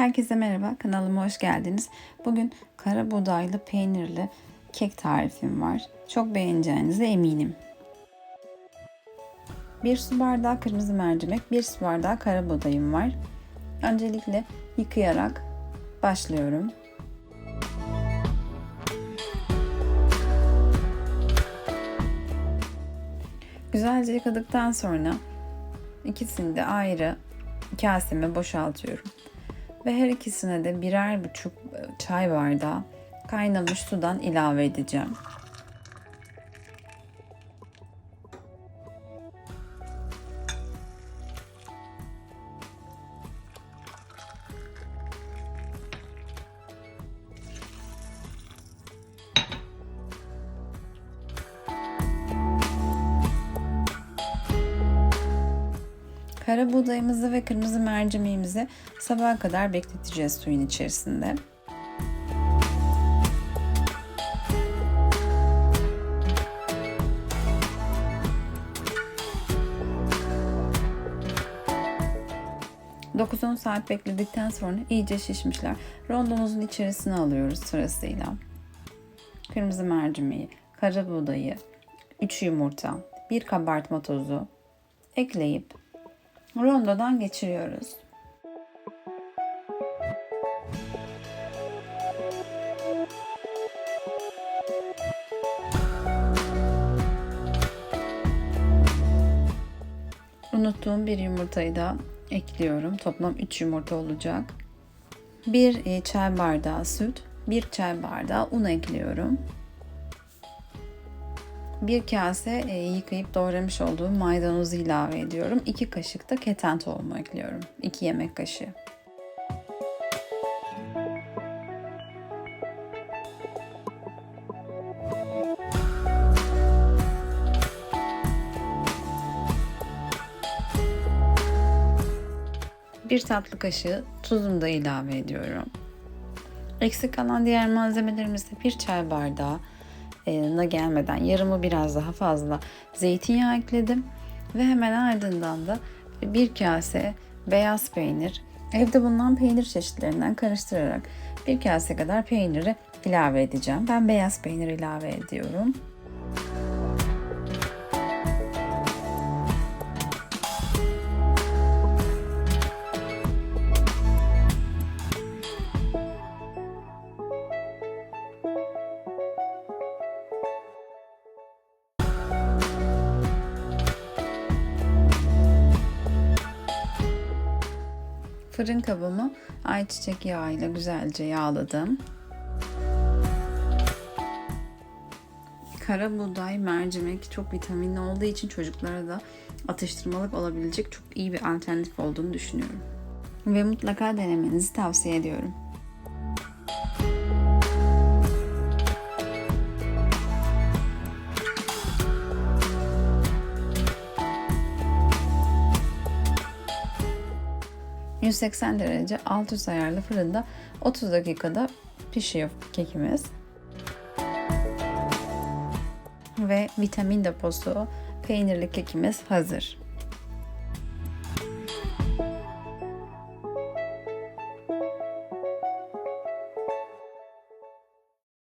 Herkese merhaba, kanalıma hoş geldiniz. Bugün kara buğdaylı peynirli kek tarifim var. Çok beğeneceğinize eminim. 1 su bardağı kırmızı mercimek, 1 su bardağı kara buğdayım var. Öncelikle yıkayarak başlıyorum. Güzelce yıkadıktan sonra ikisini de ayrı kaseme boşaltıyorum. Ve her ikisine de birer buçuk çay bardağı kaynamış sudan ilave edeceğim. Kara buğdayımızı ve kırmızı mercimeğimizi sabaha kadar bekleteceğiz suyun içerisinde. ...9-10 saat bekledikten sonra iyice şişmişler. Rondomuzun içerisine alıyoruz sırasıyla. Kırmızı mercimeği, kara buğdayı, 3 yumurta, 1 kabartma tozu ekleyip rondodan geçiriyoruz. Unuttuğum bir yumurtayı da ekliyorum. Toplam 3 yumurta olacak. 1 çay bardağı süt, 1 çay bardağı un ekliyorum. Bir kase e, yıkayıp doğramış olduğum maydanozu ilave ediyorum. 2 kaşık da keten tohumu ekliyorum. 2 yemek kaşığı. Bir tatlı kaşığı tuzumu da ilave ediyorum. Eksik kalan diğer malzemelerimizi bir çay bardağı na gelmeden yarımı biraz daha fazla zeytinyağı ekledim ve hemen ardından da bir kase beyaz peynir evde bulunan peynir çeşitlerinden karıştırarak bir kase kadar peyniri ilave edeceğim. Ben beyaz peynir ilave ediyorum. Fırın kabımı ayçiçek yağı ile güzelce yağladım. Kara buğday, mercimek çok vitaminli olduğu için çocuklara da atıştırmalık olabilecek çok iyi bir alternatif olduğunu düşünüyorum. Ve mutlaka denemenizi tavsiye ediyorum. ...180 derece alt üst ayarlı fırında 30 dakikada pişiyor kekimiz. Ve vitamin deposu peynirli kekimiz hazır.